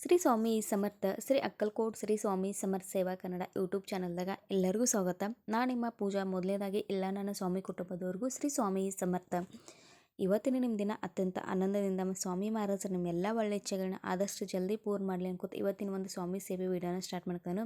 ಶ್ರೀ ಸ್ವಾಮಿ ಸಮರ್ಥ, ಶ್ರೀ ಅಕ್ಕಲ್ಕೋಟ್ ಶ್ರೀ ಸ್ವಾಮಿ ಸಮರ್ಥ ಸೇವಾ ಕನ್ನಡ ಯೂಟ್ಯೂಬ್ ಚಾನಲ್ದಾಗ ಎಲ್ಲರಿಗೂ ಸ್ವಾಗತ. ನಾನು ನಿಮ್ಮ ಪೂಜಾ ಮೊದಲನೇದಾಗಿ ಎಲ್ಲ ನನ್ನ ಸ್ವಾಮಿ ಕುಟುಂಬದವ್ರಿಗೂ ಶ್ರೀ ಸ್ವಾಮಿ ಸಮರ್ಥ. ಇವತ್ತಿನ ನಿಮ್ಮ ದಿನ ಅತ್ಯಂತ ಆನಂದದಿಂದ ಸ್ವಾಮಿ ಮಹಾರಾಜರು ನಿಮ್ಮೆಲ್ಲ ಒಳ್ಳೆ ಇಚ್ಛೆಗಳನ್ನ ಆದಷ್ಟು ಜಲ್ದಿ ಪೂರ್ಣ ಮಾಡಲಿ ಅನ್ಕೋತ ಇವತ್ತಿನ ಒಂದು ಸ್ವಾಮಿ ಸೇವೆ ವಿಡಿಯೋನ ಸ್ಟಾರ್ಟ್ ಮಾಡ್ತಾನೆ.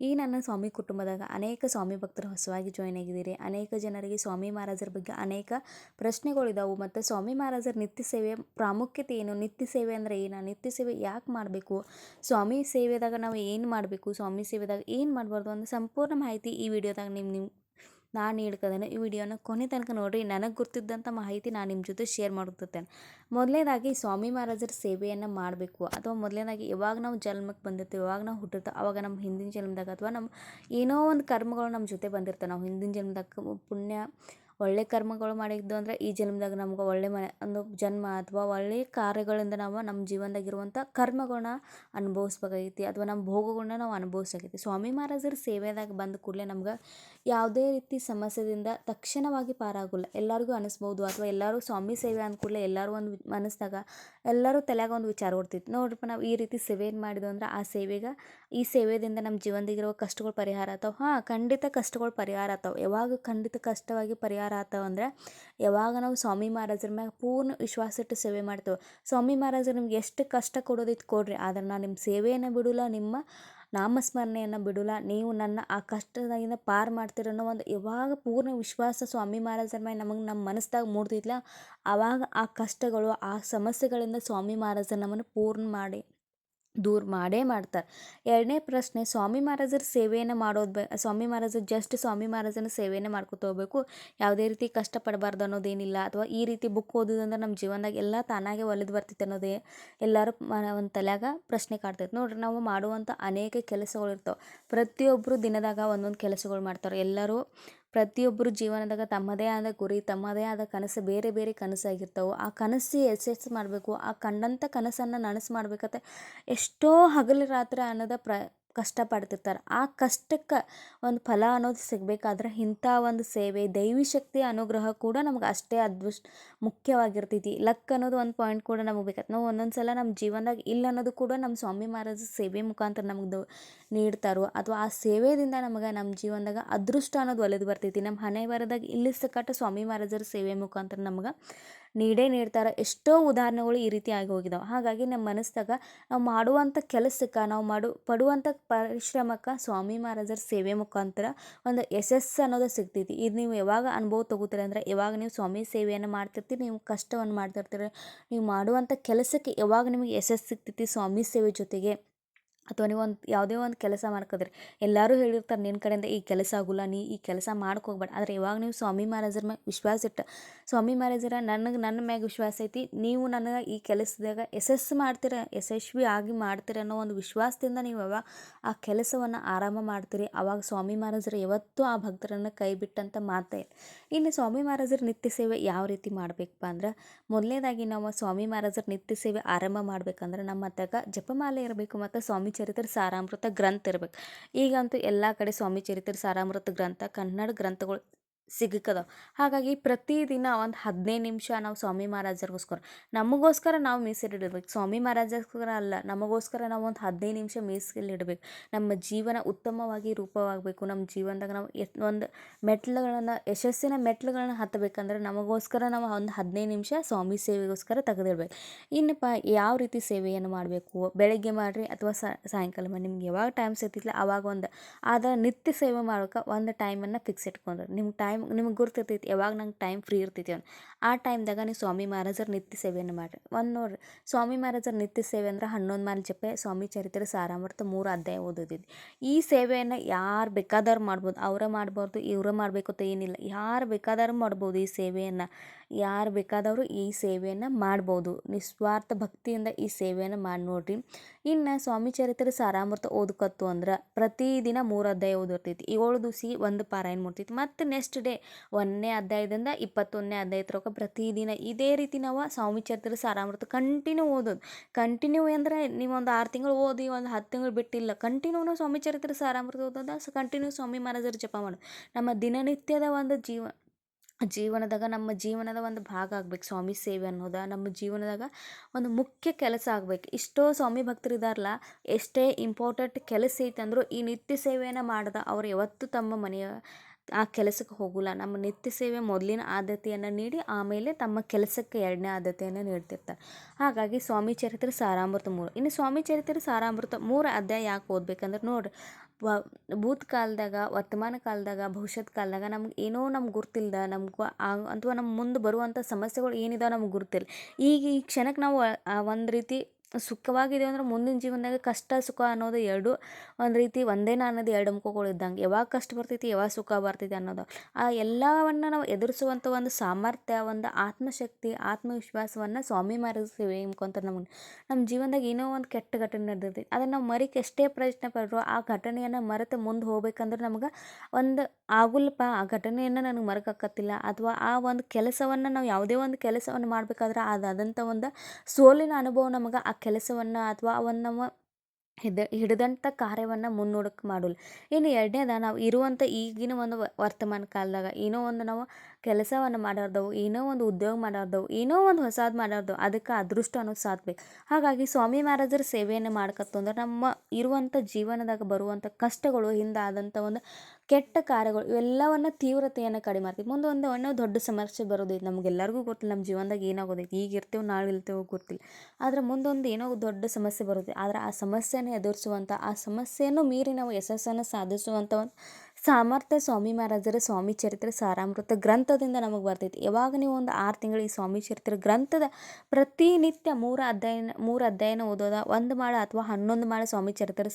ಈ ನನ್ನ ಸ್ವಾಮಿ ಕುಟುಂಬದಾಗ ಅನೇಕ ಸ್ವಾಮಿ ಭಕ್ತರು ಹೊಸವಾಗಿ ಜಾಯ್ನ್ ಆಗಿದ್ದೀರಿ. ಅನೇಕ ಜನರಿಗೆ ಸ್ವಾಮಿ ಮಹಾರಾಜರ ಬಗ್ಗೆ ಅನೇಕ ಪ್ರಶ್ನೆಗಳಿದಾವು ಮತ್ತು ಸ್ವಾಮಿ ಮಹಾರಾಜರ ನಿತ್ಯ ಸೇವೆ ಪ್ರಾಮುಖ್ಯತೆ ಏನು? ನಿತ್ಯ ಸೇವೆ ಅಂದರೆ ಏನು? ನಿತ್ಯ ಸೇವೆ ಯಾಕೆ ಮಾಡಬೇಕು? ಸ್ವಾಮಿ ಸೇವೆದಾಗ ನಾವು ಏನು ಮಾಡಬೇಕು? ಸ್ವಾಮಿ ಸೇವೆದಾಗ ಏನು ಮಾಡಬಾರ್ದು? ಅಂತ ಸಂಪೂರ್ಣ ಮಾಹಿತಿ ಈ ವಿಡಿಯೋದಾಗ ನಿಮ್ಮ ನೀವು ನಾನು ಹೇಳ್ಕೊದೇನೆ ಈ ವಿಡಿಯೋನ ಕೊನೆ ತನಕ ನೋಡಿರಿ. ನನಗೆ ಗೊತ್ತಿದ್ದಂಥ ಮಾಹಿತಿ ನಾನು ನಿಮ್ಮ ಜೊತೆ ಶೇರ್ ಮಾಡುತ್ತೇನೆ ಮೊದಲನೇದಾಗಿ ಸ್ವಾಮಿ ಮಹಾರಾಜರ ಸೇವೆಯನ್ನು ಮಾಡಬೇಕು. ಅಥವಾ ಮೊದಲನೇದಾಗಿ ಯಾವಾಗ ನಾವು ಜನ್ಮಕ್ಕೆ ಬಂದಿರ್ತೀವಿ, ಯಾವಾಗ ನಾವು ಹುಟ್ಟಿರ್ತೇವೆ, ಅವಾಗ ನಮ್ಮ ಹಿಂದಿನ ಜನ್ಮದಾಗ ಅಥವಾ ನಮ್ಮ ಏನೋ ಒಂದು ಕರ್ಮಗಳು ನಮ್ಮ ಜೊತೆ ಬಂದಿರ್ತವೆ. ನಾವು ಹಿಂದಿನ ಜನ್ಮದಾಗ ಪುಣ್ಯ ಒಳ್ಳೆ ಕರ್ಮಗಳು ಮಾಡಿದ್ದು ಅಂದರೆ ಈ ಜನ್ಮದಾಗ ನಮ್ಗೆ ಒಳ್ಳೆ ಮನೆ, ಒಂದು ಜನ್ಮ ಅಥವಾ ಒಳ್ಳೆ ಕಾರ್ಯಗಳಿಂದ ನಾವು ನಮ್ಮ ಜೀವನದಾಗಿರುವಂಥ ಕರ್ಮಗಳನ್ನ ಅನುಭವಿಸ್ಬೇಕಾಗೈತಿ ಅಥವಾ ನಮ್ಮ ಭೋಗಗಳನ್ನ ನಾವು ಅನುಭವಿಸಾಗೈತಿ ಸ್ವಾಮಿ ಮಹಾರಾಜರ ಸೇವೆದಾಗ ಬಂದ ಕೂಡಲೇ ನಮ್ಗೆ ಯಾವುದೇ ರೀತಿ ಸಮಸ್ಯೆದಿಂದ ತಕ್ಷಣವಾಗಿ ಪಾರಾಗೋಲ್ಲ. ಎಲ್ಲರಿಗೂ ಅನಿಸ್ಬೋದು ಅಥವಾ ಎಲ್ಲರೂ ಸ್ವಾಮಿ ಸೇವೆ ಅಂದ ಕೂಡಲೇ ಎಲ್ಲರೂ ಒಂದು ಮನಸ್ಸಿನಾಗ ಎಲ್ಲರೂ ತಲೆಯಾಗ ಒಂದು ವಿಚಾರ ಓಡ್ತಿತ್ತು. ನೋಡ್ರಪ್ಪ ನಾವು ಈ ರೀತಿ ಸೇವೆ ಮಾಡಿದ್ವು ಅಂದ್ರೆ ಆ ಸೇವೆಗೆ ಈ ಸೇವೆದಿಂದ ನಮ್ಮ ಜೀವನದಾಗಿರುವ ಕಷ್ಟಗಳು ಪರಿಹಾರ ಆತಾವ. ಹಾಂ, ಖಂಡಿತ ಕಷ್ಟಗಳು ಪರಿಹಾರ ಆತಾವ. ಯಾವಾಗ ಖಂಡಿತ ಕಷ್ಟವಾಗಿ ಪರಿಹಾರ ಆತಾವ ಅಂದ್ರೆ ಯಾವಾಗ ನಾವು ಸ್ವಾಮಿ ಮಹಾರಾಜರ ಮ್ಯಾಗ ಪೂರ್ಣ ವಿಶ್ವಾಸ ಇಟ್ಟು ಸೇವೆ ಮಾಡ್ತೇವೆ. ಸ್ವಾಮಿ ಮಹಾರಾಜರು ನಿಮ್ಗೆ ಎಷ್ಟು ಕಷ್ಟ ಕೊಡೋದಿತ್ತು ಕೊಡ್ರಿ, ಆದ್ರೆ ನಾನು ನಿಮ್ಮ ಸೇವೆಯನ್ನು ಬಿಡೋಲ್ಲ, ನಿಮ್ಮ ನಾಮಸ್ಮರಣೆಯನ್ನು ಬಿಡೋಲ್ಲ, ನೀವು ನನ್ನ ಆ ಕಷ್ಟದಾಗಿಂದ ಪಾರು ಮಾಡ್ತೀರ ಒಂದು ಯಾವಾಗ ಪೂರ್ಣ ವಿಶ್ವಾಸ ಸ್ವಾಮಿ ಮಹಾರಾಜರ ಮೇಲೆ ನಮಗೆ ನಮ್ಮ ಮನಸ್ದಾಗ ಮೂಡ್ತಿದ್ಲ ಆವಾಗ ಆ ಕಷ್ಟಗಳು, ಆ ಸಮಸ್ಯೆಗಳಿಂದ ಸ್ವಾಮಿ ಮಹಾರಾಜರು ನಮ್ಮನ್ನು ಪೂರ್ಣ ಮಾಡಿ. ದೂರ ಮಾಡೇ ಮಾಡ್ತಾರೆ. ಎರಡನೇ ಪ್ರಶ್ನೆ, ಸ್ವಾಮಿ ಮಹಾರಾಜರ ಸೇವೆಯನ್ನು ಮಾಡೋದು ಬೇ, ಸ್ವಾಮಿ ಮಹಾರಾಜರು ಜಸ್ಟ್ ಸ್ವಾಮಿ ಮಹಾರಾಜನ ಸೇವೆಯನ್ನು ಮಾಡ್ಕೊತ ಹೋಗ್ಬೇಕು. ಯಾವುದೇ ರೀತಿ ಕಷ್ಟಪಡಬಾರ್ದು ಅನ್ನೋದೇನಿಲ್ಲ. ಅಥವಾ ಈ ರೀತಿ ಬುಕ್ ಓದೋದಂದ್ರೆ ನಮ್ಮ ಜೀವನದಾಗ ಎಲ್ಲ ತಾನಾಗೆ ಒಲಿದು ಬರ್ತೈತೆ ಅನ್ನೋದೇ ಎಲ್ಲರೂ ಒಂದು ತಲೆಯಾಗ ಪ್ರಶ್ನೆ ಕಾಡ್ತೈತೆ. ನೋಡ್ರಿ, ನಾವು ಮಾಡುವಂಥ ಅನೇಕ ಕೆಲಸಗಳು ಇರ್ತಾವೆ ಪ್ರತಿಯೊಬ್ಬರು ದಿನದಾಗ ಒಂದೊಂದು ಕೆಲಸಗಳು ಮಾಡ್ತಾರೆ. ಎಲ್ಲರೂ ಪ್ರತಿಯೊಬ್ಬರು ಜೀವನದಾಗ ತಮ್ಮದೇ ಆದ ಗುರಿ, ತಮ್ಮದೇ ಆದ ಕನಸು, ಬೇರೆ ಬೇರೆ ಕನಸಾಗಿರ್ತಾವೆ. ಆ ಕನಸು ಯಶಸ್ಸು ಮಾಡಬೇಕು, ಆ ಕಂಡಂಥ ಕನಸನ್ನು ನನಸು ಮಾಡ್ಬೇಕಂತ ಎಷ್ಟೋ ಹಗಲು ರಾತ್ರಿ ಅನ್ನೋದು ಪ್ರ, ಕಷ್ಟಪಡ್ತಿರ್ತಾರೆ. ಆ ಕಷ್ಟಕ್ಕೆ ಒಂದು ಫಲ ಅನ್ನೋದು ಸಿಗಬೇಕಾದ್ರೆ ಇಂಥ ಒಂದು ಸೇವೆ, ದೈವಿ ಶಕ್ತಿ ಅನುಗ್ರಹ ಕೂಡ ನಮ್ಗೆ ಅಷ್ಟೇ ಅದೃಷ್ಟ ಮುಖ್ಯವಾಗಿರ್ತೈತಿ. ಲಕ್ ಅನ್ನೋದು ಒಂದು ಪಾಯಿಂಟ್ ಕೂಡ ನಮಗೆ ಬೇಕಾಗ್ತದೆ ನಾವು ಒಂದೊಂದು ಸಲ ನಮ್ಮ ಜೀವನದಾಗ ಇಲ್ಲ ಅನ್ನೋದು ಕೂಡ ನಮ್ಮ ಸ್ವಾಮಿ ಮಹಾರಾಜ ಸೇವೆ ಮುಖಾಂತರ ನಮ್ಗೆ ನೀಡ್ತಾರೋ ಅಥವಾ ಆ ಸೇವೆಯಿಂದ ನಮಗೆ ನಮ್ಮ ಜೀವನದಾಗ ಅದೃಷ್ಟ ಅನ್ನೋದು ಒಲಿದು ಬರ್ತೈತಿ. ನಮ್ಮ ಹಣೆ ಇಲ್ಲಿ ಸಕಟ ಸ್ವಾಮಿ ಮಹಾರಾಜರ ಸೇವೆ ಮುಖಾಂತರ ನಮ್ಗೆ ನೀಡೇ ನೀಡ್ತಾರೆ. ಎಷ್ಟೋ ಉದಾಹರಣೆಗಳು ಈ ರೀತಿ ಆಗಿ ಹೋಗಿದಾವೆ. ಹಾಗಾಗಿ ನಮ್ಮ ಮನಸ್ಸಾಗ ನಾವು ಮಾಡುವಂಥ ಕೆಲಸಕ್ಕೆ, ನಾವು ಮಾಡು, ಪಡುವಂಥ ಪರಿಶ್ರಮಕ್ಕೆ ಸ್ವಾಮಿ ಮಹಾರಾಜರ ಸೇವೆ ಮುಖಾಂತರ ಒಂದು ಯಶಸ್ಸು ಅನ್ನೋದು ಸಿಗ್ತೈತಿ. ಇದು ನೀವು ಯಾವಾಗ ಅನುಭವ ತಗೋತೀರ ಅಂದರೆ ಯಾವಾಗ ನೀವು ಸ್ವಾಮಿ ಸೇವೆಯನ್ನು ಮಾಡ್ತಿರ್ತೀರಿ, ನೀವು ಕಷ್ಟವನ್ನು ಮಾಡ್ತಿರ್ತೀರ, ನೀವು ಮಾಡುವಂಥ ಕೆಲಸಕ್ಕೆ ಯಾವಾಗ ನಿಮಗೆ ಯಶಸ್ಸು ಸಿಗ್ತೈತಿ ಸ್ವಾಮಿ ಸೇವೆ ಜೊತೆಗೆ. ಅಥವಾ ನೀವು ಒಂದು ಯಾವುದೇ ಒಂದು ಕೆಲಸ ಮಾಡ್ಕೋದ್ರಿ, ಎಲ್ಲರೂ ಹೇಳಿರ್ತಾರೆ ನಿನ್ನ ಕಡೆಯಿಂದ ಈ ಕೆಲಸ ಆಗೋಲ್ಲ, ನೀ ಈ ಕೆಲಸ ಮಾಡ್ಕೋಗ್ಬೇಡ ಆದರೆ ಯಾವಾಗ ನೀವು ಸ್ವಾಮಿ ಮಹಾರಾಜರ ಮ್ಯಾಗ ವಿಶ್ವಾಸ ಇಟ್ಟು, ಸ್ವಾಮಿ ಮಹಾರಾಜರ ನನಗೆ ನನ್ನ ಮ್ಯಾಗ ವಿಶ್ವಾಸ ಐತಿ, ನೀವು ನನಗೆ ಈ ಕೆಲಸದಾಗ ಯಶಸ್ಸು ಮಾಡ್ತೀರ, ಯಶಸ್ವಿ ಆಗಿ ಮಾಡ್ತೀರ ಅನ್ನೋ ಒಂದು ವಿಶ್ವಾಸದಿಂದ ನೀವು ಯಾವಾಗ ಆ ಕೆಲಸವನ್ನು ಆರಾಮ ಮಾಡ್ತೀರಿ. ಆವಾಗ ಸ್ವಾಮಿ ಮಹಾರಾಜರು ಯಾವತ್ತೂ ಆ ಭಕ್ತರನ್ನು ಕೈ ಬಿಟ್ಟಂತ ಮಾತೇ ಇಲ್ಲ. ಇನ್ನು ಸ್ವಾಮಿ ಮಹಾರಾಜರ ನಿತ್ಯ ಸೇವೆ ಯಾವ ರೀತಿ ಮಾಡಬೇಕಪ್ಪ ಅಂದ್ರೆ, ಮೊದಲನೇದಾಗಿ ನಾವು ಸ್ವಾಮಿ ಮಹಾರಾಜರ ನಿತ್ಯ ಸೇವೆ ಆರಂಭ ಮಾಡ್ಬೇಕಂದ್ರೆ ನಮ್ಮ ಹತ್ತಾಗ ಜಪಮಾಲೆ ಇರಬೇಕು, ಮತ್ತು ಸ್ವಾಮಿ ಚರಿತ್ರ ಸಾರಾಮೃತ ಗ್ರಂಥ ಇರ್ಬೇಕು. ಈಗಂತೂ ಎಲ್ಲ ಕಡೆ ಸ್ವಾಮಿ ಚರಿತ್ರ ಸಾರಾಮೃತ ಗ್ರಂಥ ಕನ್ನಡ ಗ್ರಂಥಗಳು ಸಿಗಕ್ಕದಾವ ಹಾಗಾಗಿ ಪ್ರತಿದಿನ ಒಂದು ಹದಿನೈದು ನಿಮಿಷ ನಾವು ಸ್ವಾಮಿ ಮಹಾರಾಜರಿಗೋಸ್ಕರ, ನಮಗೋಸ್ಕರ ನಾವು ಮೀಸಲಿಡಬೇಕು. ಸ್ವಾಮಿ ಮಹಾರಾಜರಿಗೋಸ್ಕರ ಅಲ್ಲ, ನಮಗೋಸ್ಕರ ನಾವು ಒಂದು ಹದಿನೈದು ನಿಮಿಷ ಮೀಸಲಿಡಬೇಕು. ನಮ್ಮ ಜೀವನ ಉತ್ತಮವಾಗಿ ರೂಪವಾಗಬೇಕು. ನಮ್ಮ ಜೀವನದಾಗ ನಾವು ಎತ್, ಒಂದು ಮೆಟ್ಲುಗಳನ್ನು, ಯಶಸ್ಸಿನ ಮೆಟ್ಲುಗಳನ್ನ ಹತ್ತಬೇಕಂದ್ರೆ ನಮಗೋಸ್ಕರ ನಾವು ಒಂದು ಹದಿನೈದು ನಿಮಿಷ ಸ್ವಾಮಿ ಸೇವೆಗೋಸ್ಕರ ತೆಗೆದಿಡ್ಬೇಕು. ಇನ್ನಪ್ಪ, ಯಾವ ರೀತಿ ಸೇವೆಯನ್ನು ಮಾಡಬೇಕು? ಬೆಳಗ್ಗೆ ಮಾಡಿರಿ ಅಥವಾ ಸಾಯಂಕಾಲ ಮಾಡಿ ನಿಮ್ಗೆ ಯಾವಾಗ ಟೈಮ್ ಸಿಗ್ತಿಲ್ಲ ಆವಾಗ ಒಂದು ಆದರೆ ನಿತ್ಯ ಸೇವೆ ಮಾಡೋಕೆ ಒಂದು ಟೈಮನ್ನು ಫಿಕ್ಸ್ ಇಟ್ಕೊಂಡ್ರೆ. ನಿಮ್ಗೆ ಟೈಮ್ ನಿಮ್ಗೆ ಗುರ್ತಿರ್ತೈತಿ, ಯಾವಾಗ ನಂಗೆ ಟೈಮ್ ಫ್ರೀ ಇರ್ತೈತಿ ಅಂತ ಆ ಟೈಮ್ದಾಗ ನೀವು ಸ್ವಾಮಿ ಮಹಾರಾಜರ ನಿತ್ಯ ಸೇವೆಯನ್ನು ಮಾಡಿರಿ? ಒಂದು ನೋಡ್ರಿ, ಸ್ವಾಮಿ ಮಹಾರಾಜರ ನಿತ್ಯ ಸೇವೆ ಅಂದ್ರೆ ಹನ್ನೊಂದು ಮಾಲೆ ಜಪೆ, ಸ್ವಾಮಿ ಚರಿತ್ರೆ, ಸಾರಾಮೃತ ಮೂರು ಅಧ್ಯಾಯ ಓದೋದಿದ್ದು ಈ ಸೇವೆಯನ್ನು ಯಾರು ಬೇಕಾದವ್ರು ಮಾಡ್ಬೋದು, ಅವರೇ ಮಾಡ್ಬಾರ್ದು, ಇವರೇ ಮಾಡಬೇಕು ಅಂತ ಏನಿಲ್ಲ, ಯಾರು ಬೇಕಾದವ್ರು ಮಾಡ್ಬೋದು ಈ ಸೇವೆಯನ್ನು. ಯಾರು ಬೇಕಾದವರು ಈ ಸೇವೆಯನ್ನು ಮಾಡ್ಬೋದು. ನಿಸ್ವಾರ್ಥ ಭಕ್ತಿಯಿಂದ ಈ ಸೇವೆಯನ್ನು ಮಾಡಿ ನೋಡ್ರಿ. ಇನ್ನು ಸ್ವಾಮಿ ಚರಿತ್ರೆ ಸಾರಾಮೃತ ಓದಕತ್ತು ಅಂದ್ರೆ ಪ್ರತಿದಿನ ಮೂರು ಅಧ್ಯಾಯ ಓದಿರ್ತೈತಿ. ಏಳು ದಿವಸಿ ಒಂದು ಪಾರಾಯಣ ಮಾಡ್ತೈತಿ. ಮತ್ತು ನೆಕ್ಸ್ಟ್ ಡೇ ಒಂದನೇ ಅಧ್ಯಾಯದಿಂದ ಇಪ್ಪತ್ತೊಂದನೇ ಅಧ್ಯಾಯ ತನಕ ಪ್ರತಿದಿನ ಇದೇ ರೀತಿ ನಾವು ಸ್ವಾಮಿ ಚರಿತ್ರೆ ಸಾರಾಮೃತ ಕಂಟಿನ್ಯೂ ಓದೋದು. ಕಂಟಿನ್ಯೂ ಅಂದರೆ ನೀವು ಒಂದು ಆರು ತಿಂಗಳು ಓದಿ ಒಂದು ಹತ್ತು ತಿಂಗಳು ಬಿಟ್ಟಿಲ್ಲ. ಕಂಟಿನ್ಯೂ ನಾವು ಸ್ವಾಮಿ ಚರಿತ್ರೆ ಸಾರಾಮೃತ ಓದೋದು. ಕಂಟಿನ್ಯೂ ಸ್ವಾಮಿ ಮಹಾರಾಜರು ಜಪ ಮಾಡೋದು ನಮ್ಮ ದಿನನಿತ್ಯದ ಒಂದು ಜೀವ ಜೀವನದಾಗ ನಮ್ಮ ಜೀವನದ ಒಂದು ಭಾಗ ಆಗ್ಬೇಕು ಸ್ವಾಮಿ ಸೇವೆ ಅನ್ನೋದು. ನಮ್ಮ ಜೀವನದಾಗ ಒಂದು ಮುಖ್ಯ ಕೆಲಸ ಆಗ್ಬೇಕು. ಇಷ್ಟೋ ಸ್ವಾಮಿ ಭಕ್ತರು ಇದಾರಲ್ಲ ಎಷ್ಟೇ ಇಂಪಾರ್ಟೆಂಟ್ ಕೆಲಸ ಐತಂದ್ರೂ ಈ ನಿತ್ಯ ಸೇವೆಯನ್ನು ಮಾಡ್ದೆ ಅವ್ರು ಯಾವತ್ತೂ ತಮ್ಮ ಮನೆಯ ಆ ಕೆಲಸಕ್ಕೆ ಹೋಗೋಲ್ಲ. ನಮ್ಮ ನಿತ್ಯ ಸೇವೆ ಮೊದಲಿನ ಆದ್ಯತೆಯನ್ನು ನೀಡಿ, ಆಮೇಲೆ ತಮ್ಮ ಕೆಲಸಕ್ಕೆ ಎರಡನೇ ಆದ್ಯತೆಯನ್ನು ನೀಡ್ತಿರ್ತಾರೆ. ಹಾಗಾಗಿ ಸ್ವಾಮಿ ಚರಿತ್ರೆ ಸಾರಾಮೃತ ಮೂರು. ಇನ್ನು ಸ್ವಾಮಿ ಚರಿತ್ರೆ ಸಾರಾಮೃತ ಮೂರು ಅಧ್ಯಾಯ ಯಾಕೆ ಓದ್ಬೇಕಂದ್ರೆ ನೋಡ್ರಿ ವ ಭೂತ್ ಕಾಲದಾಗ ವರ್ತಮಾನ ಕಾಲದಾಗ ಭವಿಷ್ಯತ್ ಕಾಲದಾಗ ನಮ್ಗೆ ಏನೋ ನಮ್ಗೆ ಗುರ್ತಿಲ್ದ, ನಮ್ಗೆ ಅಥವಾ ನಮ್ಮ ಮುಂದೆ ಬರುವಂಥ ಸಮಸ್ಯೆಗಳು ಏನಿದಾವೆ ನಮ್ಗೆ ಗುರ್ತಿಲ್ಲ. ಈಗ ಈ ಕ್ಷಣಕ್ಕೆ ನಾವು ಒಂದು ರೀತಿ ಸುಖವಾಗಿದ್ದೇವೆ ಅಂದ್ರೆ ಮುಂದಿನ ಜೀವನದಾಗ ಕಷ್ಟ, ಸುಖ ಅನ್ನೋದು ಎರಡು. ಒಂದು ರೀತಿ ಒಂದೇನ ಅನ್ನೋದು ಎರಡು ಮುಖಗಳು ಇದ್ದಂಗೆ. ಯಾವಾಗ ಕಷ್ಟ ಬರ್ತೈತಿ, ಯಾವಾಗ ಸುಖ ಬರ್ತೈತಿ ಅನ್ನೋದು. ಆ ಎಲ್ಲವನ್ನು ನಾವು ಎದುರಿಸುವಂಥ ಒಂದು ಸಾಮರ್ಥ್ಯ, ಒಂದು ಆತ್ಮಶಕ್ತಿ, ಆತ್ಮವಿಶ್ವಾಸವನ್ನು ಸ್ವಾಮಿ ಸೇವೆ ಮುಖಾಂತರ ನಮಗೆ ನಮ್ಮ ಜೀವನದಾಗ ಏನೋ ಒಂದು ಕೆಟ್ಟ ಘಟನೆ ನಡೆದೈತಿ. ಅದನ್ನು ನಾವು ಮರಿಕೆ ಎಷ್ಟೇ ಪ್ರಯತ್ನ ಪಡ್ರು ಆ ಘಟನೆಯನ್ನು ಮರೆತು ಮುಂದೆ ಹೋಗ್ಬೇಕಂದ್ರೆ ನಮ್ಗೆ ಒಂದು ಆಗುಲ್ಪ. ಆ ಘಟನೆಯನ್ನು ನನಗೆ ಮರಕಕ್ಕತ್ತಿಲ್ಲ ಅಥವಾ ಆ ಒಂದು ಕೆಲಸವನ್ನು ನಾವು ಯಾವುದೇ ಒಂದು ಕೆಲಸವನ್ನು ಮಾಡಬೇಕಾದ್ರೆ ಅದಾದಂಥ ಒಂದು ಸೋಲಿನ ಅನುಭವ ನಮಗೆ ಕೆಲಸವನ್ನು ಅಥವಾ ಒಂದು ನಮ್ಮ ಹಿದ, ಹಿಡಿದಂಥ ಕಾರ್ಯವನ್ನು ಮುನ್ನೋಡಕ್ಕೆ ಮಾಡೋಲ್ಲ ಇನ್ನು ಎರಡನೇದ ನಾವು ಇರುವಂಥ ಈಗಿನ ಒಂದು ವರ್ತಮಾನ ಕಾಲದಾಗ ಏನೋ ಒಂದು ನಾವು ಕೆಲಸವನ್ನು ಮಾಡಾರ್ದವು, ಏನೋ ಒಂದು ಉದ್ಯೋಗ ಮಾಡಾರ್ದವು, ಏನೋ ಒಂದು ಹೊಸದು ಮಾಡಾರ್ದವು ಅದಕ್ಕೆ ಅದೃಷ್ಟ ಅನ್ನೋದು ಸಾಧ್ಬೇಕು ಹಾಗಾಗಿ ಸ್ವಾಮಿ ಮಹಾರಾಜರ ಸೇವೆಯನ್ನು ಮಾಡ್ಕತ್ತು ಅಂದ್ರೆ ನಮ್ಮ ಇರುವಂಥ ಜೀವನದಾಗ ಬರುವಂಥ ಕಷ್ಟಗಳು, ಹಿಂದಾದಂಥ ಒಂದು ಕೆಟ್ಟ ಕಾರ್ಯಗಳು, ಇವೆಲ್ಲವನ್ನು ತೀವ್ರತೆಯನ್ನು ಕಡಿಮೆ ಮಾಡ್ತೀವಿ ಮುಂದೆ ಒಂದು ದೊಡ್ಡ ಸಮಸ್ಯೆ ಬರೋದೈತೆ ನಮಗೆಲ್ಲರಿಗೂ ಗೊತ್ತಿಲ್ಲ, ನಮ್ಮ ಜೀವನದಾಗ ಏನಾಗೋದೈತಿ ಈಗ ಇರ್ತೇವೆ, ನಾಳೆ ಇರ್ತೇವೆ ಗೊತ್ತಿಲ್ಲ. ಆದರೆ ಮುಂದೊಂದು ಏನೋ ದೊಡ್ಡ ಸಮಸ್ಯೆ ಬರುತ್ತೆ ಆದರೆ ಆ ಸಮಸ್ಯೆನ ಎದುರಿಸುವಂಥ, ಆ ಸಮಸ್ಯೆಯನ್ನು ಮೀರಿ ನಾವು ಯಶಸ್ಸನ್ನು ಸಾಧಿಸುವಂಥ ಒಂದು ಸಾಮರ್ಥ್ಯ ಸ್ವಾಮಿ ಮಹಾರಾಜರ ಸ್ವಾಮಿ ಚರಿತ್ರೆ ಸಾರಾಮೃತ ಗ್ರಂಥದಿಂದ ನಮಗೆ ಬರ್ತೈತಿ. ಯಾವಾಗ ನೀವು ಒಂದು ಆರು ತಿಂಗಳು ಈ ಸ್ವಾಮಿ ಚರಿತ್ರೆ ಗ್ರಂಥದ ಪ್ರತಿನಿತ್ಯ ಮೂರು ಅಧ್ಯಯನ, ಮೂರು ಅಧ್ಯಾಯನ ಓದೋದ, ಒಂದು ಮಾಳ ಅಥವಾ ಹನ್ನೊಂದು ಮಾಳ ಸ್ವಾಮಿ ಚರಿತ್ರೆ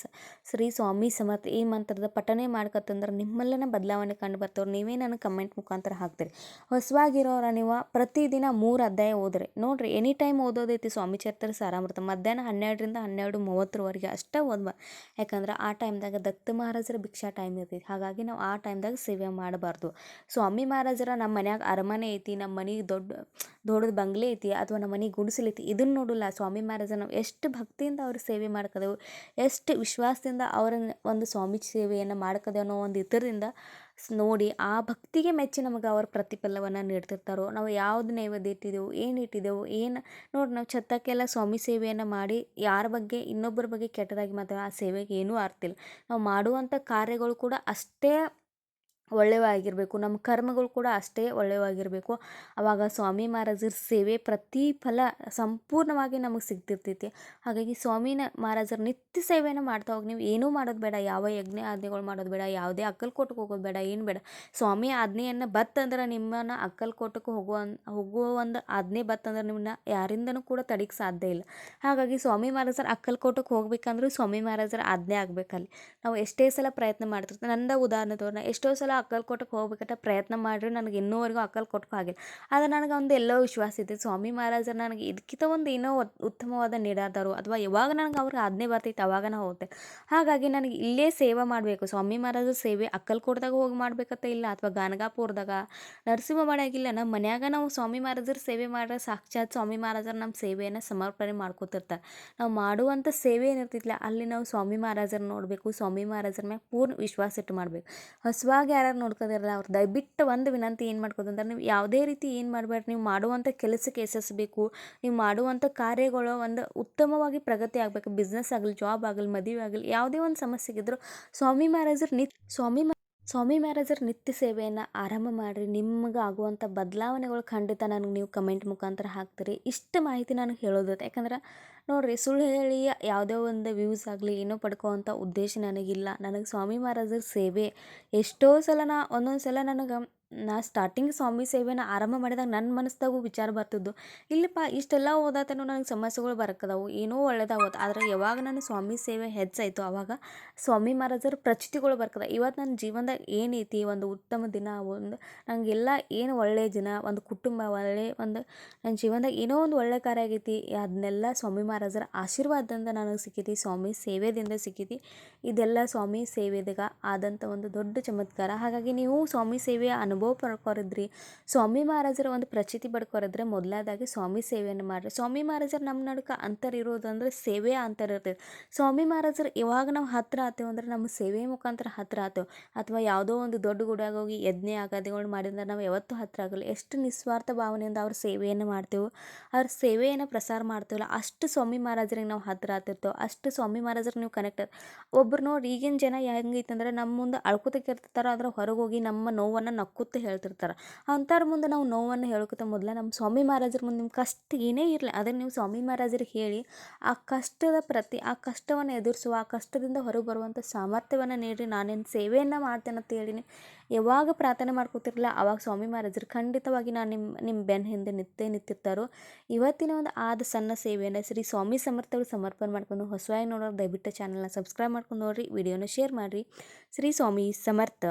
ಶ್ರೀ ಸ್ವಾಮಿ ಸಮರ್ಥ ಈ ಮಂತ್ರದ ಪಠನೆ ಮಾಡ್ಕತ್ತಂದ್ರೆ ನಿಮ್ಮಲ್ಲೇನ ಬದಲಾವಣೆ ಕಂಡು ಬರ್ತವ್ರು. ನೀವೇ ನನಗೆ ಕಮೆಂಟ್ ಮುಖಾಂತರ ಹಾಕ್ತೀರಿ. ಹೊಸವಾಗಿರೋರ ನೀವು ಪ್ರತಿದಿನ ಮೂರು ಅಧ್ಯಾಯ ಓದ್ರಿ. ನೋಡ್ರಿ, ಎನಿ ಟೈಮ್ ಓದೋದೈತಿ ಸ್ವಾಮಿ ಚರಿತ್ರೆ ಸಾರಾಮೃತ. ಮಧ್ಯಾಹ್ನ ಹನ್ನೆರಡರಿಂದ ಹನ್ನೆರಡು ಮೂವತ್ತರವರೆಗೆ ಅಷ್ಟೇ ಓದ್ಬ. ಯಾಕಂದ್ರೆ ಆ ಟೈಮ್ದಾಗ ದತ್ತ ಮಹಾರಾಜರ ಭಿಕ್ಷಾ ಟೈಮ್ ಇರ್ತೈತಿ. ಹಾಗಾಗಿ ನಾವು ಆ ಟೈಮ್ದಾಗ ಸೇವೆ ಮಾಡಬಾರ್ದು. ಸ್ವಾಮಿ ಮಹಾರಾಜರ ನಮ್ಮ ಮನ್ಯಾಗ ಅರಮನೆ ಐತಿ, ನಮ್ಮ ಮನೆಗೆ ದೊಡ್ಡ, ದೊಡ್ಡದು ಬಂಗ್ಲೆ ಐತಿ ಅಥವಾ ನಮ್ಮ ಮನೆಗೆ ಗುಡಿಸಲೈತಿ ಇದನ್ನು ನೋಡಲ್ಲ. ಸ್ವಾಮಿ ಮಹಾರಾಜ ನಾವು ಎಷ್ಟು ಭಕ್ತಿಯಿಂದ ಅವ್ರ ಸೇವೆ ಮಾಡ್ಕದೆವು, ಎಷ್ಟು ವಿಶ್ವಾಸದಿಂದ ಅವರ ಒಂದು ಸ್ವಾಮಿ ಸೇವೆಯನ್ನು ಮಾಡ್ಕದೇವು ಅನ್ನೋ ಒಂದು ಇದರಿಂದ ನೋಡಿ ಆ ಭಕ್ತಿಗೆ ಮೆಚ್ಚಿ ನಮಗೆ ಅವ್ರ ಪ್ರತಿಫಲವನ್ನು ನೀಡ್ತಿರ್ತಾರೋ, ನಾವು ಯಾವ್ದು ನೈವೇದ್ಯ ಇಟ್ಟಿದ್ದೆವು ಏನು ಇಟ್ಟಿದ್ದೆವು ಏನು ನೋಡಿ ನಾವು ಛತ್ತಕ್ಕೆಲ್ಲ ಸ್ವಾಮಿ ಸೇವೆಯನ್ನು ಮಾಡಿ ಯಾರ ಬಗ್ಗೆ ಇನ್ನೊಬ್ಬರ ಬಗ್ಗೆ ಕೆಟ್ಟದಾಗಿ ಮಾತಾಡೋ, ಆ ಸೇವೆಗೆ ಏನೂ ಅರ್ಥ ಇಲ್ಲ. ನಾವು ಮಾಡುವಂಥ ಕಾರ್ಯಗಳು ಕೂಡ ಅಷ್ಟೇ ಒಳ್ಳೆಯವಾಗಿರಬೇಕು. ನಮ್ಮ ಕರ್ಮಗಳು ಕೂಡ ಅಷ್ಟೇ ಒಳ್ಳೆಯವಾಗಿರಬೇಕು. ಆವಾಗ ಸ್ವಾಮಿ ಮಹಾರಾಜರ ಸೇವೆ ಪ್ರತಿಫಲ ಸಂಪೂರ್ಣವಾಗಿ ನಮಗೆ ಸಿಗ್ತಿರ್ತೈತಿ. ಹಾಗಾಗಿ ಸ್ವಾಮಿನ ಮಹಾರಾಜರ ನಿತ್ಯ ಸೇವೆಯನ್ನು ಮಾಡ್ತಾ ಹೋಗಿ, ನೀವು ಏನೂ ಮಾಡೋದು ಬೇಡ. ಯಾವ ಯಜ್ಞ ಆಜ್ಞೆಗಳು ಮಾಡೋದು ಬೇಡ. ಯಾವುದೇ ಅಕ್ಕಲ್ಕೋಟಕ್ಕೆ ಹೋಗೋದು ಬೇಡ. ಏನು ಬೇಡ. ಸ್ವಾಮಿ ಆಜ್ಞೆಯನ್ನು ಬತ್ತಂದ್ರೆ ನಿಮ್ಮನ್ನು ಅಕ್ಕಲ್ಕೋಟಕ್ಕೆ ಹೋಗುವ ಹೋಗುವ ಒಂದು ಆಜ್ಞೆ ಬತ್ತಂದ್ರೆ ನಿಮ್ಮನ್ನ ಯಾರಿಂದನೂ ಕೂಡ ತಡಿಗೆ ಸಾಧ್ಯ ಇಲ್ಲ. ಹಾಗಾಗಿ ಸ್ವಾಮಿ ಮಹಾರಾಜರ ಅಕ್ಕಲ್ಕೋಟಕ್ಕೆ ಹೋಗ್ಬೇಕಂದ್ರೂ ಸ್ವಾಮಿ ಮಹಾರಾಜರ ಆಜ್ಞೆ ಆಗಬೇಕಲ್ಲಿ. ನಾವು ಎಷ್ಟೇ ಸಲ ಪ್ರಯತ್ನ ಮಾಡ್ತಿರ್ತೀವಿ. ನಂದ ಉದಾಹರಣೆ ತೋರಣ. ಎಷ್ಟೋ ಸಲ ಅಕ್ಕಲ್ಕೋಟಕ್ಕೆ ಹೋಗ್ಬೇಕಂತ ಪ್ರಯತ್ನ ಮಾಡಿರಿ, ನನಗೆ ಇನ್ನೂವರೆಗೂ ಅಕ್ಕಲ್ ಕೊಟ್ಟಕ್ಕೆ ಆಗಿಲ್ಲ. ಆದರೆ ನನಗೆ ಒಂದು ಎಲ್ಲೋ ವಿಶ್ವಾಸ ಇದೆ ಸ್ವಾಮಿ ಮಹಾರಾಜರು ನನಗೆ ಇದಕ್ಕಿಂತ ಒಂದು ಏನೋ ಉತ್ತಮವಾದ ನೀಡಾದರು ಅಥವಾ ಯಾವಾಗ ನನಗೆ ಅವ್ರಿಗೆ ಆಜ್ಞೆ ಬರ್ತೈತೆ ಅವಾಗ ನಾವು ಹೋಗ್ತೆ ಹಾಗಾಗಿ ನನಗೆ ಇಲ್ಲೇ ಸೇವೆ ಮಾಡಬೇಕು. ಸ್ವಾಮಿ ಮಹಾರಾಜರ ಸೇವೆ ಅಕ್ಕಲ್ಕೋಟದಾಗ ಹೋಗಿ ಮಾಡ್ಬೇಕಂತ ಇಲ್ಲ, ಅಥವಾ ಗಾನಗಾಪುರದಾಗ ನರಸಿಂಹ ಮಾಡಿಯಾಗಿಲ್ಲ ನಮ್ಮ ಮನ್ಯಾಗ ನಾವು ಸ್ವಾಮಿ ಮಹಾರಾಜರ ಸೇವೆ ಮಾಡಿದ್ರೆ ಸಾಕ್ಷಾತ್ ಸ್ವಾಮಿ ಮಹಾರಾಜರು ನಮ್ಮ ಸೇವೆಯನ್ನು ಸಮರ್ಪಣೆ ಮಾಡ್ಕೋತಿರ್ತಾರೆ. ನಾವು ಮಾಡುವಂಥ ಸೇವೆ ಏನಿರ್ತಿಲ್ಲ ಅಲ್ಲಿ ನಾವು ಸ್ವಾಮಿ ಮಹಾರಾಜರು ನೋಡಬೇಕು, ಸ್ವಾಮಿ ಮಹಾರಾಜರ ಮ್ಯಾಗ ಪೂರ್ಣ ವಿಶ್ವಾಸ ಇಟ್ಟು ಮಾಡಬೇಕು. ಹೊಸವಾಗಿ ಯಾರು ನೋಡ್ಕೋದಿರಲ್ಲ ಅವ್ರು ದಯವಿಟ್ಟು ಒಂದು ವಿನಂತಿ ಏನು ಮಾಡ್ಕೋದಂದ್ರೆ ನೀವು ಯಾವುದೇ ರೀತಿ ಏನು ಮಾಡಬೇಡ್ರಿ, ನೀವು ಮಾಡುವಂಥ ಕೆಲಸಕ್ಕೆ ಯಶಸ್ಸು ನೀವು ಮಾಡುವಂಥ ಕಾರ್ಯಗಳು ಒಂದು ಉತ್ತಮವಾಗಿ ಪ್ರಗತಿ ಆಗಬೇಕು ಬಿಸ್ನೆಸ್ ಆಗಲಿ ಜಾಬ್ ಆಗಲಿ, ಮದುವೆ ಆಗಲಿ, ಯಾವುದೇ ಒಂದು ಸಮಸ್ಯೆಗಿದ್ರು ಸ್ವಾಮಿ ಮಹಾರಾಜರು ನಿತ್, ಸ್ವಾಮಿ ಸ್ವಾಮಿ ಮಹಾರಾಜರ ನಿತ್ಯ ಸೇವೆಯನ್ನು ಆರಂಭ ಮಾಡಿರಿ. ನಿಮ್ಗೆ ಆಗುವಂಥ ಬದಲಾವಣೆಗಳು ಖಂಡಿತ ನನಗೆ ನೀವು ಕಮೆಂಟ್ ಮುಖಾಂತರ ಹಾಕ್ತೀರಿ. ಇಷ್ಟು ಮಾಹಿತಿ ನನಗೆ ಹೇಳೋದು ಯಾಕಂದ್ರೆ ನೋಡಿರಿ, ಸುಳ್ಳು ಹೇಳಿ ಯಾವುದೇ ಒಂದು ವ್ಯೂಸ್ ಆಗಲಿ, ಏನೋ ಪಡ್ಕೋವಂಥ ಉದ್ದೇಶ ನನಗಿಲ್ಲ. ನನಗೆ ಸ್ವಾಮಿ ಮಹಾರಾಜರ ಸೇವೆ ಎಷ್ಟೋ ಸಲ ನಾ ಒಂದೊಂದು ಸಲ ನನಗೆ ನಾ ಸ್ಟಾರ್ಟಿಂಗ್ ಸ್ವಾಮಿ ಸೇವೆನ ಆರಂಭ ಮಾಡಿದಾಗ ನನ್ನ ಮನಸ್ದಾಗೂ ವಿಚಾರ ಬರ್ತಿದ್ದು ಇಲ್ಲಪ್ಪ, ಇಷ್ಟೆಲ್ಲ ಓದಾತನೂ ನನಗೆ ಸಮಸ್ಯೆಗಳು ಬರಕ್ಕದವು ಏನೋ ಒಳ್ಳೇದಾಗುತ್ತೆ ಆದರೆ ಯಾವಾಗ ನಾನು ಸ್ವಾಮಿ ಸೇವೆ ಹೆಚ್ಚಾಯಿತು ಆವಾಗ ಸ್ವಾಮಿ ಮಹಾರಾಜರ ಪ್ರಚಿತಿಗಳು ಬರ್ಕದ. ಇವತ್ತು ನನ್ನ ಜೀವನದಾಗ ಏನೈತಿ? ಒಂದು ಉತ್ತಮ ದಿನ, ಒಂದು ನನಗೆಲ್ಲ ಏನು ಒಳ್ಳೆಯ ದಿನ, ಒಂದು ಕುಟುಂಬ, ಒಳ್ಳೆ ಒಂದು ನನ್ನ ಜೀವನದಾಗ ಏನೋ ಒಂದು ಒಳ್ಳೆ ಕಾರ್ಯ ಆಗೈತಿ. ಅದನ್ನೆಲ್ಲ ಸ್ವಾಮಿ ಮಹಾರಾಜರ ಆಶೀರ್ವಾದದಿಂದ ನನಗೆ ಸಿಕ್ಕಿತಿ. ಸ್ವಾಮಿ ಸೇವೆದಿಂದ ಸಿಕ್ಕೈತಿ. ಇದೆಲ್ಲ ಸ್ವಾಮಿ ಸೇವೆದಾಗ ಆದಂಥ ಒಂದು ದೊಡ್ಡ ಚಮತ್ಕಾರ. ಹಾಗಾಗಿ ನೀವು ಸ್ವಾಮಿ ಸೇವೆಯ ಅನುಭವ ಅನುಭವ ಪಡ್ಕೊರಿದ್ರಿ. ಸ್ವಾಮಿ ಮಹಾರಾಜರ ಒಂದು ಪ್ರಚಿತಿ ಪಡ್ಕೊರಿದ್ರೆ ಮೊದಲಾದಾಗಿ ಸ್ವಾಮಿ ಸೇವೆಯನ್ನು ಮಾಡಿರಿ. ಸ್ವಾಮಿ ಮಹಾರಾಜರು ನಮ್ಮ ನಡುಕ ಅಂತರ ಅಂದರೆ ಸೇವೆ ಅಂತರ ಇರ್ತೈತೆ ಸ್ವಾಮಿ ಮಹಾರಾಜರು ಇವಾಗ ನಾವು ಹತ್ತಿರ ಆತೇವೆ ಅಂದ್ರೆ ನಮ್ಮ ಸೇವೆ ಮುಖಾಂತರ ಹತ್ತಿರ ಆತೇವೆ. ಅಥವಾ ಯಾವುದೋ ಒಂದು ದೊಡ್ಡ ಗುಡಾಗ ಹೋಗಿ ಯಜ್ಞೆ ಆಗಾದಿಗಳು ಮಾಡಿದ್ರೆ ನಾವು ಯಾವತ್ತೂ ಹತ್ತಿರ ಆಗಲ್ಲ. ಎಷ್ಟು ನಿಸ್ವಾರ್ಥ ಭಾವನೆಯಿಂದ ಅವ್ರ ಸೇವೆಯನ್ನು ಮಾಡ್ತೇವೆ, ಅವ್ರ ಸೇವೆಯನ್ನು ಪ್ರಸಾರ ಮಾಡ್ತೇವಲ್ಲ, ಅಷ್ಟು ಸ್ವಾಮಿ ಮಹಾರಾಜರಿಗೆ ನಾವು ಹತ್ತಿರ ಆಗ್ತಿರ್ತೇವೆ ಅಷ್ಟು ಸ್ವಾಮಿ ಮಹಾರಾಜರಿಗೆ ನೀವು ಕನೆಕ್ಟ್ ಒಬ್ರು ನೋಡಿ ಈಗಿನ ಜನ ಹೆಂಗೈತಂದ್ರೆ ನಮ್ಮ ಮುಂದೆ ಅಳ್ಕೋತಕ್ಕೆ ಇರ್ತಿರ್ತಾರೆ ಅದ್ರ ಹೊರಗೆ ಹೋಗಿ ನಮ್ಮ ನೋವನ್ನು ನಕ್ಕುತ್ತ ಹೇಳ್ತಿರ್ತಾರೆ. ಅಂಥವ್ರ ಮುಂದೆ ನಾವು ನೋವನ್ನು ಹೇಳ್ಕೊತ ಮೊದಲು ನಮ್ಮ ಸ್ವಾಮಿ ಮಹಾರಾಜರ ಮುಂದೆ ನಿಮ್ಮ ಕಷ್ಟ ಏನೇ ಇರಲಿ. ಅದನ್ನು ನೀವು ಸ್ವಾಮಿ ಮಹಾರಾಜರಿಗೆ ಹೇಳಿ ಆ ಕಷ್ಟದ ಪ್ರತಿ, ಆ ಕಷ್ಟವನ್ನು ಎದುರಿಸುವ, ಆ ಕಷ್ಟದಿಂದ ಹೊರಗೆ ಬರುವಂಥ ಸಾಮರ್ಥ್ಯವನ್ನು ನೀಡಿ ನಾನೇನು ಸೇವೆಯನ್ನು ಮಾಡ್ತೇನೆ ಅಂತ ಹೇಳಿನಿ. ಯಾವಾಗ ಪ್ರಾರ್ಥನೆ ಮಾಡ್ಕೋತಿರಲಿಲ್ಲ ಆವಾಗ ಸ್ವಾಮಿ ಮಹಾರಾಜರು ಖಂಡಿತವಾಗಿ ನಾನು ನಿಮ್ಮ ನಿಮ್ಮ ಬೆನ್ನ ಹಿಂದೆ ನಿತ್ತೇ ನಿಂತಿರ್ತಾರೋ. ಇವತ್ತಿನ ಒಂದು ಆದ ಸಣ್ಣ ಸೇವೆಯನ್ನು ಶ್ರೀ ಸ್ವಾಮಿ ಸಮರ್ಥಗಳು ಸಮರ್ಪಣೆ ಮಾಡ್ಕೊಂಡು ಹೊಸವಾಗಿ ನೋಡೋರು ದಯವಿಟ್ಟು ಚಾನಲ್ನ ಸಬ್ಸ್ಕ್ರೈಬ್ ಮಾಡ್ಕೊಂಡು ನೋಡಿರಿ ವಿಡಿಯೋನ ಶೇರ್ ಮಾಡಿರಿ. ಶ್ರೀ ಸ್ವಾಮಿ ಸಮರ್ಥ.